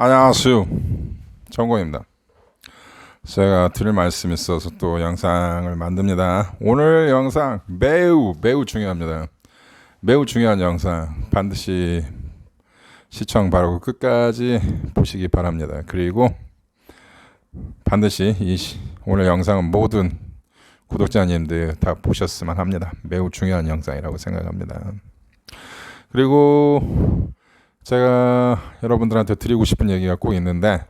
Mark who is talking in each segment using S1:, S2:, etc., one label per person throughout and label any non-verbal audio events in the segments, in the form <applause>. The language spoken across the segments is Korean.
S1: 안녕하세요. 정공입니다. 제가 드릴 말씀이 있어서 또 영상을 만듭니다. 오늘 영상 매우 매우 중요합니다. 매우 중요한 영상 반드시 시청 바르고 끝까지 보시기 바랍니다. 그리고 반드시 이 시- 오늘 영상은 모든 구독자님들 다 보셨으면 합니다. 매우 중요한 영상이라고 생각합니다. 그리고 제가 여러분들한테 드리고 싶은 얘기가 꼭 있는데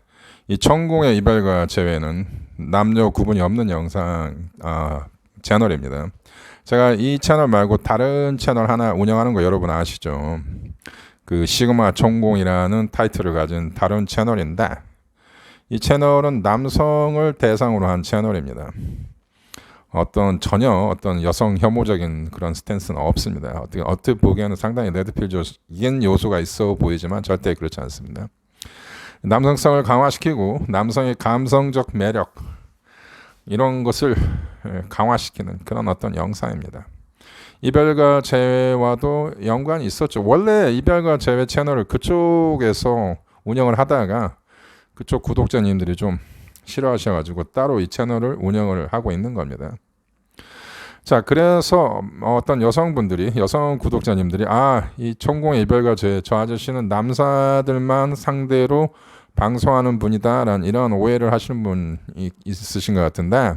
S1: 이 천공의 이별과 재회는 남녀 구분이 없는 영상 아, 채널입니다. 제가 이 채널 말고 다른 채널 하나 운영하는 거 여러분 아시죠? 그 시그마 천공이라는 타이틀을 가진 다른 채널인데 이 채널은 남성을 대상으로 한 채널입니다. 어떤 전혀 어떤 여성 혐오적인 그런 스탠스는 없습니다. 어떻게 어떻게 보기에는 상당히 레드필적인 요소가 있어 보이지만 절대 그렇지 않습니다. 남성성을 강화시키고 남성의 감성적 매력 이런 것을 예, 강화시키는 그런 어떤 영상입니다. 이별과 재회와도 연관이 있었죠. 원래 이별과 재회 채널을 그쪽에서 운영을 하다가 그쪽 구독자님들이 좀 싫어하셔가지고 따로 이 채널을 운영을 하고 있는 겁니다. 자, 그래서 어떤 여성분들이 여성 구독자님들이 아, 이 천공의 이별과 죄, 저 아저씨는 남사들만 상대로 방송하는 분이다라는 이런 오해를 하시는 분이 있으신 것 같은데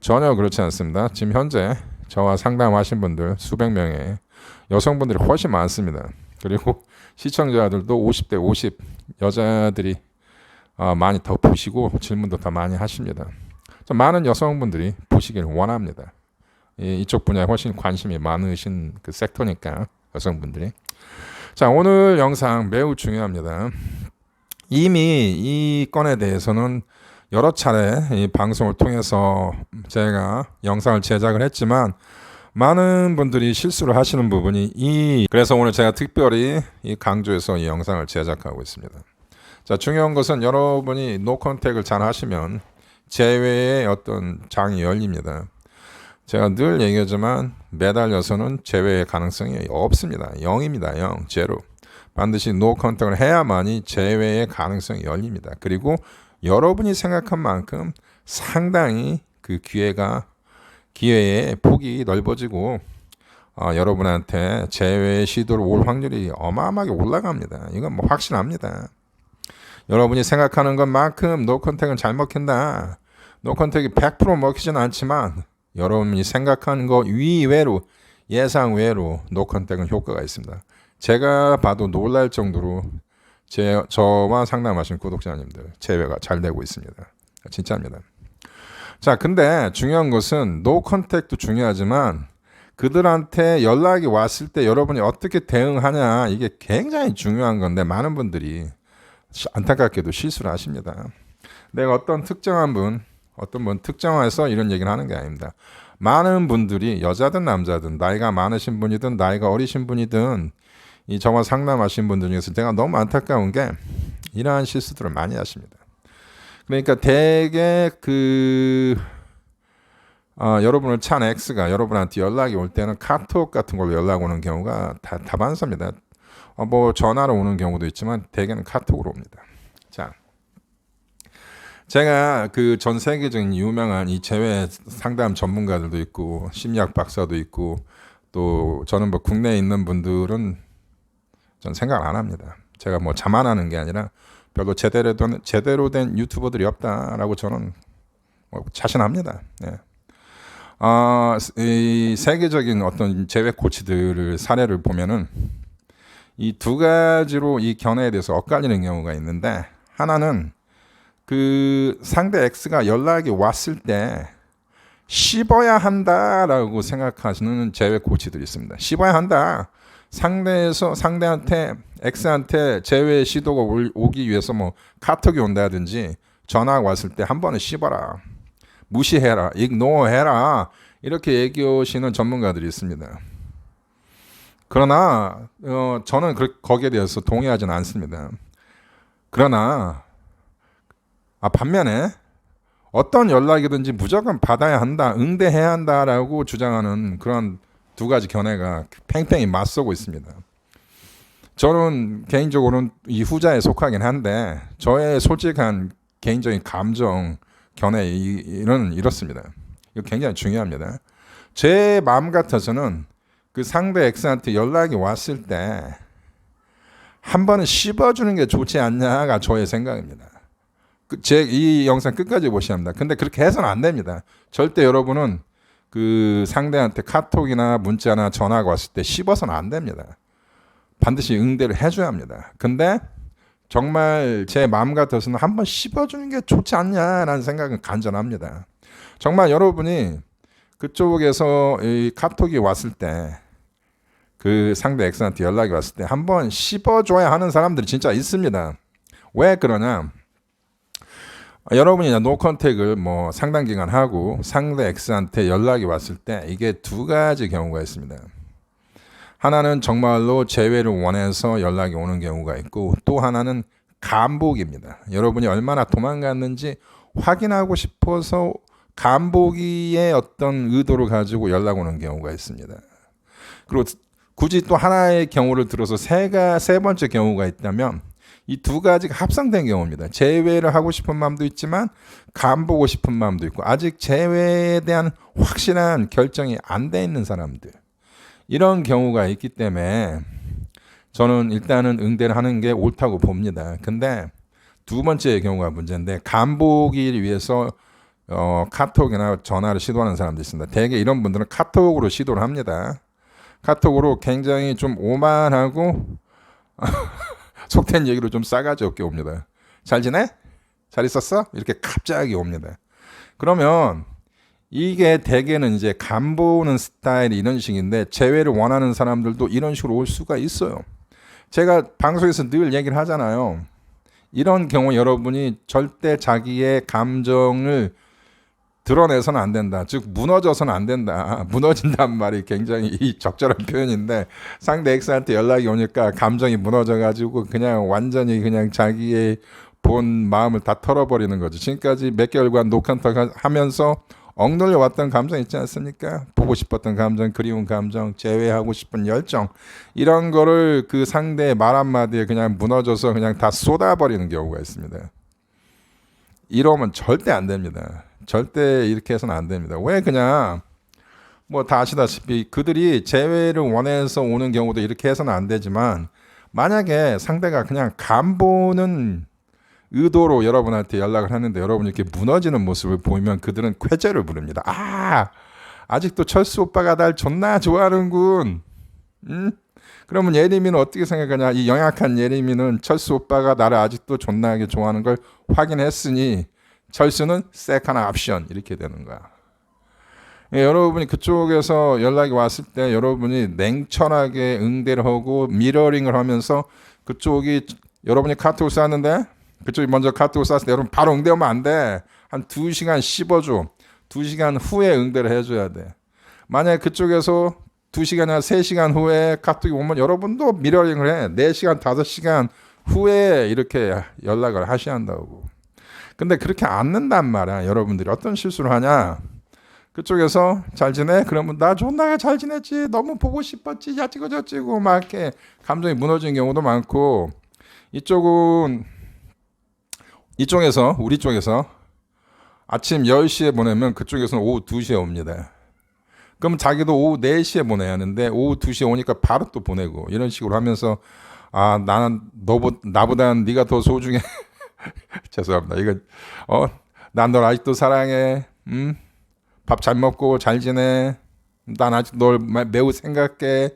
S1: 전혀 그렇지 않습니다. 지금 현재 저와 상담하신 분들 수백 명의 여성분들이 훨씬 많습니다. 그리고 시청자들도 50대 50 여자들이 어, 많이 더 보시고 질문도 더 많이 하십니다. 좀 많은 여성분들이 보시길 원합니다. 이, 이쪽 분야에 훨씬 관심이 많으신 그 섹터니까 여성분들이. 자 오늘 영상 매우 중요합니다. 이미 이 건에 대해서는 여러 차례 이 방송을 통해서 제가 영상을 제작을 했지만 많은 분들이 실수를 하시는 부분이 이 그래서 오늘 제가 특별히 이 강조해서 이 영상을 제작하고 있습니다. 자, 중요한 것은 여러분이 노 컨택을 잘 하시면 재회의 어떤 장이 열립니다. 제가 늘 얘기하지만 매달려서는 재회의 가능성이 없습니다. 0입니다. 0, 제로. 반드시 노 컨택을 해야만이 재회의 가능성이 열립니다. 그리고 여러분이 생각한 만큼 상당히 그 기회가 기회의 폭이 넓어지고 어, 여러분한테 재회 시도를 올 확률이 어마어마하게 올라갑니다. 이건 뭐 확실합니다. 여러분이 생각하는 것만큼 노컨택은 잘 먹힌다. 노컨택이 100% 먹히진 않지만 여러분이 생각하는 것 위외로 예상 외로 노컨택은 효과가 있습니다. 제가 봐도 놀랄 정도로 제 저와 상담하신 구독자님들 제외가 잘 되고 있습니다. 진짜입니다. 자, 근데 중요한 것은 노 컨택도 중요하지만 그들한테 연락이 왔을 때 여러분이 어떻게 대응하냐 이게 굉장히 중요한 건데 많은 분들이 시- 안타깝게도 실수를 하십니다. 내가 어떤 특정한 분, 어떤 분 특정해서 이런 얘기를 하는 게 아닙니다. 많은 분들이 여자든 남자든 나이가 많으신 분이든 나이가 어리신 분이든 이 저와 상담하신 분들 중에서 제가 너무 안타까운 게 이러한 실수들을 많이 하십니다. 그러니까 대개 그 어, 여러분을 찬 X가 여러분한테 연락이 올 때는 카톡 같은 걸로 연락 오는 경우가 다 다반사입니다. 어, 뭐 전화로 오는 경우도 있지만 대개는 카톡으로 옵니다. 자, 제가 그 전 세계적인 유명한 이 재회 상담 전문가들도 있고 심리학 박사도 있고 또 저는 뭐 국내에 있는 분들은 전 생각 안 합니다. 제가 뭐 자만하는 게 아니라 별로 제대로 된 제대로 된 유튜버들이 없다라고 저는 뭐 자신합니다. 예. 아, 이 세계적인 어떤 재회 코치들을 사례를 보면은 이 두 가지로 이 견해에 대해서 엇갈리는 경우가 있는데 하나는 그 상대 X가 연락이 왔을 때 씹어야 한다라고 생각하시는 재회 코치들이 있습니다. 씹어야 한다. 상대에서 상대한테 X한테 재회 시도가 올- 오기 위해서 뭐 카톡이 온다든지 전화가 왔을 때 한 번은 씹어라. 무시해라. ignore해라. 이렇게 얘기하시는 전문가들이 있습니다. 그러나 어, 저는 그, 거기에 대해서 동의하지는 않습니다. 그러나 아, 반면에 어떤 연락이든지 무조건 받아야 한다, 응대해야 한다라고 주장하는 그런 두 가지 견해가 팽팽히 맞서고 있습니다. 저는 개인적으로는 이 후자에 속하긴 한데 저의 솔직한 개인적인 감정 견해 이- 이런 이렇습니다. 이거 굉장히 중요합니다. 제 마음 같아서는 그 상대 X한테 연락이 왔을 때 한 번은 씹어주는 게 좋지 않냐가 저의 생각입니다. 그제이 영상 끝까지 보셔야 합니다. 근데 그렇게 해서는 안 됩니다. 절대 여러분은 그 상대한테 카톡이나 문자나 전화가 왔을 때 씹어서는 안 됩니다. 반드시 응대를 해줘야 합니다. 근데 정말 제 마음 같아서는 한번 씹어주는 게 좋지 않냐라는 생각은 간절합니다. 정말 여러분이 그쪽에서 이 카톡이 왔을 때 그 상대 X한테 연락이 왔을 때 한번 씹어줘야 하는 사람들이 진짜 있습니다. 왜 그러냐? 여러분이 이제 노컨택을 뭐 상당 기간 하고 상대 X한테 연락이 왔을 때 이게 두 가지 경우가 있습니다. 하나는 정말로 재회를 원해서 연락이 오는 경우가 있고 또 하나는 간복입니다. 여러분이 얼마나 도망갔는지 확인하고 싶어서 간보기의 어떤 의도를 가지고 연락 오는 경우가 있습니다. 그리고 굳이 또 하나의 경우를 들어서 세가 세 번째 경우가 있다면 이 두 가지가 합성된 경우입니다. 재회를 하고 싶은 마음도 있지만 간 보고 싶은 마음도 있고 아직 재회에 대한 확실한 결정이 안 돼 있는 사람들 이런 경우가 있기 때문에 저는 일단은 응대를 하는 게 옳다고 봅니다. 근데 두 번째 경우가 문제인데 간보기를 위해서 어, 카톡이나 전화를 시도하는 사람도 있습니다. 대개 이런 분들은 카톡으로 시도를 합니다. 카톡으로 굉장히 좀 오만하고 <laughs> 속된 얘기로 좀 싸가지 없게 옵니다. 잘 지내? 잘 있었어? 이렇게 갑자기 옵니다. 그러면 이게 대개는 이제 간보는 스타일이 이런 식인데 재회를 원하는 사람들도 이런 식으로 올 수가 있어요. 제가 방송에서 늘 얘기를 하잖아요. 이런 경우 여러분이 절대 자기의 감정을 드러내서는 안 된다. 즉 무너져서는 안 된다. <laughs> 무너진단 말이 굉장히 이 적절한 표현인데 상대 X한테 연락이 오니까 감정이 무너져 가지고 그냥 완전히 그냥 자기의 본 마음을 다 털어버리는 거죠. 지금까지 몇 개월간 녹한턱 하면서 억눌려 왔던 감정 있지 않습니까? 보고 싶었던 감정, 그리운 감정, 제외하고 싶은 열정 이런 거를 그 상대의 말 한마디에 그냥 무너져서 그냥 다 쏟아버리는 경우가 있습니다. 이러면 절대 안 됩니다. 절대 이렇게 해서는 안 됩니다. 왜 그냥 뭐 다 아시다시피 그들이 재회를 원해서 오는 경우도 이렇게 해서는 안 되지만 만약에 상대가 그냥 간보는 의도로 여러분한테 연락을 하는데 여러분이 이렇게 무너지는 모습을 보이면 그들은 쾌재를 부릅니다. 아 아직도 철수 오빠가 날 존나 좋아하는군. 음? 그러면 예림이는 어떻게 생각하냐? 이 영약한 예림이는 철수 오빠가 나를 아직도 존나게 좋아하는 걸 확인했으니 철수는 세컨 옵션 이렇게 되는 거야. 예, 여러분이 그쪽에서 연락이 왔을 때 여러분이 냉철하게 응대를 하고 미러링을 하면서 그쪽이 여러분이 카톡을 쐈는데 그쪽이 먼저 카톡을 쐈을 때 여러분 바로 응대하면 안 돼. 한 두시간 씹어줘. 두시간 후에 응대를 해줘야 돼. 만약에 그쪽에서 두시간이나세시간 후에 카톡이 오면 여러분도 미러링을 해. 네시간 다섯 시간 후에 이렇게 연락을 하셔야 한다고. 근데 그렇게 않는단 말이야. 여러분들이 어떤 실수를 하냐? 그쪽에서 잘 지내? 그러면 나 존나게 잘 지냈지. 너무 보고 싶었지. 야찌고 저찌고 막 이렇게 감정이 무너지는 경우도 많고 이쪽은 이쪽에서 우리 쪽에서 아침 10시에 보내면 그쪽에서는 오후 2시에 옵니다. 그럼 자기도 오후 4시에 보내야 하는데 오후 2시에 오니까 바로 또 보내고 이런 식으로 하면서 아 나는 너보 나보다는 네가 더 소중해 죄송합니다. 이거 어 난 널 아직도 사랑해. 음 밥 잘 먹고 잘 지내. 난 아직 널 매- 매우 생각해.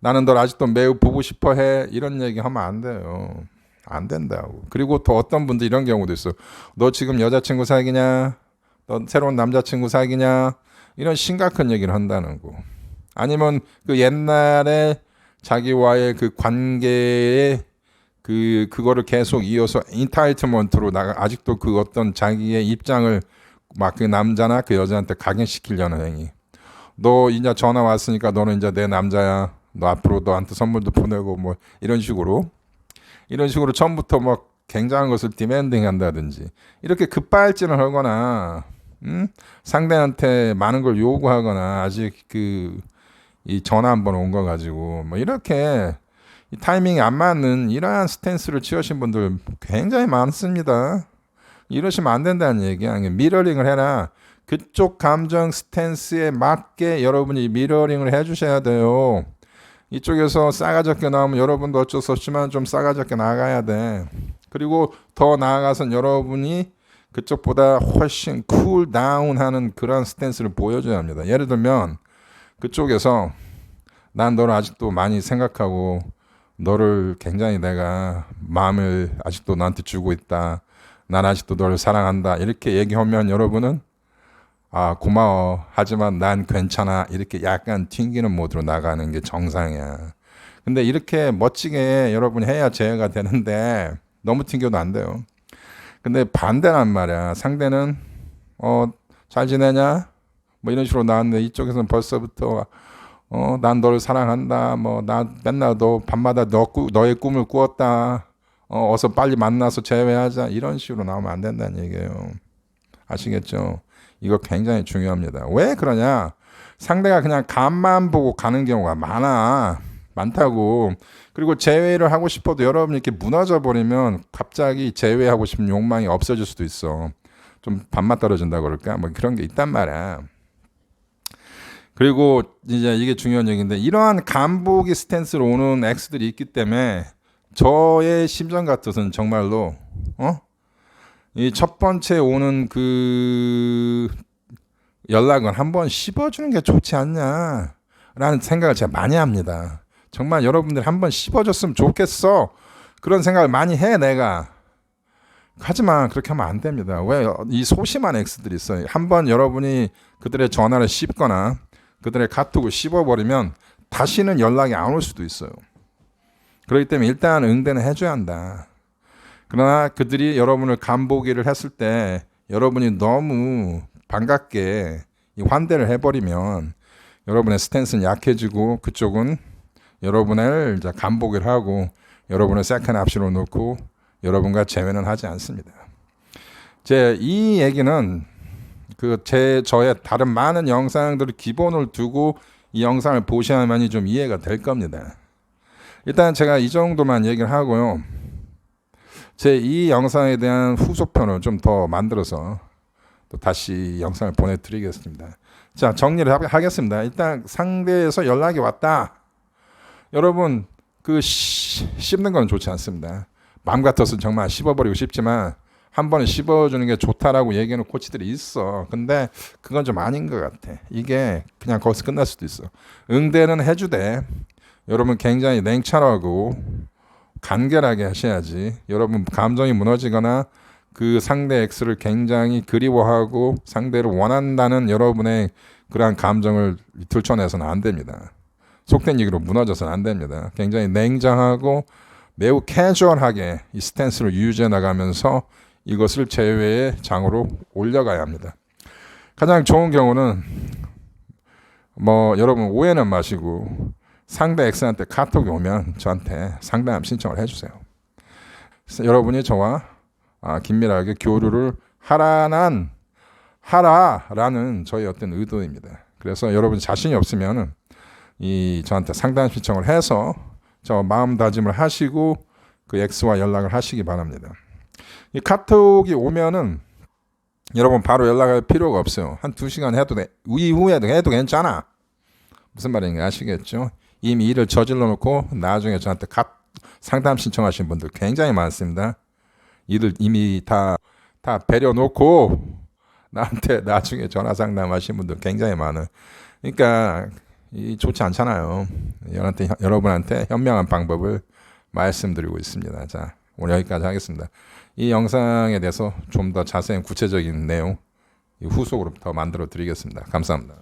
S1: 나는 널 아직도 매우 보고 싶어 해. 이런 얘기 하면 안 돼요. 안 된다고. 그리고 또 어떤 분들 이런 경우도 있어. 너 지금 여자친구 사귀냐? 너 새로운 남자친구 사귀냐? 이런 심각한 얘기를 한다는 거. 아니면 그 옛날에 자기와의 그 관계에 그 그거를 계속 이어서 인타이트먼트로 나가 아직도 그 어떤 자기의 입장을 막 그 남자나 그 여자한테 각인시키려는 행위. 너 이제 전화 왔으니까 너는 이제 내 남자야. 너 앞으로 너한테 선물도 보내고 뭐 이런 식으로 이런 식으로 처음부터 막 굉장한 것을 디맨딩 한다든지 이렇게 급발진을 하거나 음? 상대한테 많은 걸 요구하거나 아직 그 이 전화 한번 온 거 가지고 뭐 이렇게 이 타이밍이 안 맞는 이러한 스탠스를 취하신 분들 굉장히 많습니다. 이러시면 안 된다는 얘기야. 미러링을 해라. 그쪽 감정 스탠스에 맞게 여러분이 미러링을 해주셔야 돼요. 이쪽에서 싸가지 없게 나오면 여러분도 어쩔 수 없지만 좀 싸가지 없게 나가야 돼. 그리고 더 나아가선 여러분이 그쪽보다 훨씬 쿨 다운하는 그런 스탠스를 보여줘야 합니다. 예를 들면 그쪽에서 난 너를 아직도 많이 생각하고 너를 굉장히 내가 마음을 아직도 나한테 주고 있다. 난 아직도 너를 사랑한다. 이렇게 얘기하면 여러분은 아 고마워. 하지만 난 괜찮아. 이렇게 약간 튕기는 모드로 나가는 게 정상이야. 근데 이렇게 멋지게 여러분이 해야 제어가 되는데 너무 튕겨도 안 돼요. 근데 반대란 말이야. 상대는 어 잘 지내냐? 뭐 이런 식으로 나왔는데 이쪽에서는 벌써부터 어 난 너를 사랑한다. 뭐 나 맨날 너 밤마다 너 꾸, 너의 꿈을 꾸었다. 어 어서 빨리 만나서 재회하자. 이런 식으로 나오면 안 된다는 얘기예요. 아시겠죠? 이거 굉장히 중요합니다. 왜 그러냐? 상대가 그냥 간만 보고 가는 경우가 많아. 많다고. 그리고 제외를 하고 싶어도 여러분이 이렇게 무너져 버리면 갑자기 제외하고 싶은 욕망이 없어질 수도 있어. 좀 반맛 떨어진다 그럴까? 뭐 그런 게 있단 말이야. 그리고 이제 이게 중요한 얘기인데 이러한 간보기 스탠스로 오는 X들이 있기 때문에 저의 심정 같아서는 정말로 어? 이 첫 번째 오는 그 연락은 한번 씹어주는 게 좋지 않냐라는 생각을 제가 많이 합니다. 정말 여러분들 한번 씹어줬으면 좋겠어. 그런 생각을 많이 해 내가. 하지만 그렇게 하면 안 됩니다. 왜 이 소심한 X들이 있어요. 한번 여러분이 그들의 전화를 씹거나 그들의 카톡을 씹어버리면 다시는 연락이 안 올 수도 있어요. 그렇기 때문에 일단 응대는 해줘야 한다. 그러나 그들이 여러분을 간보기를 했을 때 여러분이 너무 반갑게 이 환대를 해버리면 여러분의 스탠스는 약해지고 그쪽은 여러분을 이제 간보기를 하고 여러분을 세컨 옵션으로 놓고 여러분과 재회는 하지 않습니다. 제 이 얘기는 그 제 저의 다른 많은 영상들을 기본을 두고 이 영상을 보셔야만이 좀 이해가 될 겁니다. 일단 제가 이 정도만 얘기를 하고요. 제 이 영상에 대한 후속편을 좀 더 만들어서 또 다시 영상을 보내드리겠습니다. 자 정리를 하- 하겠습니다. 일단 상대에서 연락이 왔다. 여러분 그 씨- 씹는 건 좋지 않습니다. 마음 같아서 정말 씹어버리고 싶지만 한 번에 씹어주는 게 좋다라고 얘기하는 코치들이 있어. 근데 그건 좀 아닌 것 같아. 이게 그냥 거기서 끝날 수도 있어. 응대는 해주되 여러분 굉장히 냉철하고 간결하게 하셔야지. 여러분 감정이 무너지거나 그 상대 X를 굉장히 그리워하고 상대를 원한다는 여러분의 그러한 감정을 들춰내서는 안 됩니다. 속된 얘기로 무너져서는 안 됩니다. 굉장히 냉정하고 매우 캐주얼하게 이 스탠스를 유지해 나가면서 이것을 제외의 장으로 올려가야 합니다. 가장 좋은 경우는 뭐 여러분 오해는 마시고 상대 X한테 카톡이 오면 저한테 상담 신청을 해주세요. 여러분이 저와 아, 긴밀하게 교류를 하라는 하라라는 저희 어떤 의도입니다. 그래서 여러분 자신이 없으면은 이 저한테 상담 신청을 해서 저 마음다짐을 하시고 그 X와 연락을 하시기 바랍니다. 이 카톡이 오면은 여러분 바로 연락할 필요가 없어요. 한 두 시간 해도 돼. 이후에도 해도 괜찮아. 무슨 말인지 아시겠죠? 이미 일을 저질러 놓고 나중에 저한테 카, 상담 신청하신 분들 굉장히 많습니다. 일을 이미 다, 다 배려 놓고 나한테 <laughs> 나중에 전화 상담하신 분들 굉장히 많아요. 그러니까 이 좋지 않잖아요. 여러분한테, 여러분한테 현명한 방법을 말씀드리고 있습니다. 자, 오늘 여기까지 하겠습니다. 이 영상에 대해서 좀 더 자세한 구체적인 내용 이 후속으로 더 만들어 드리겠습니다. 감사합니다.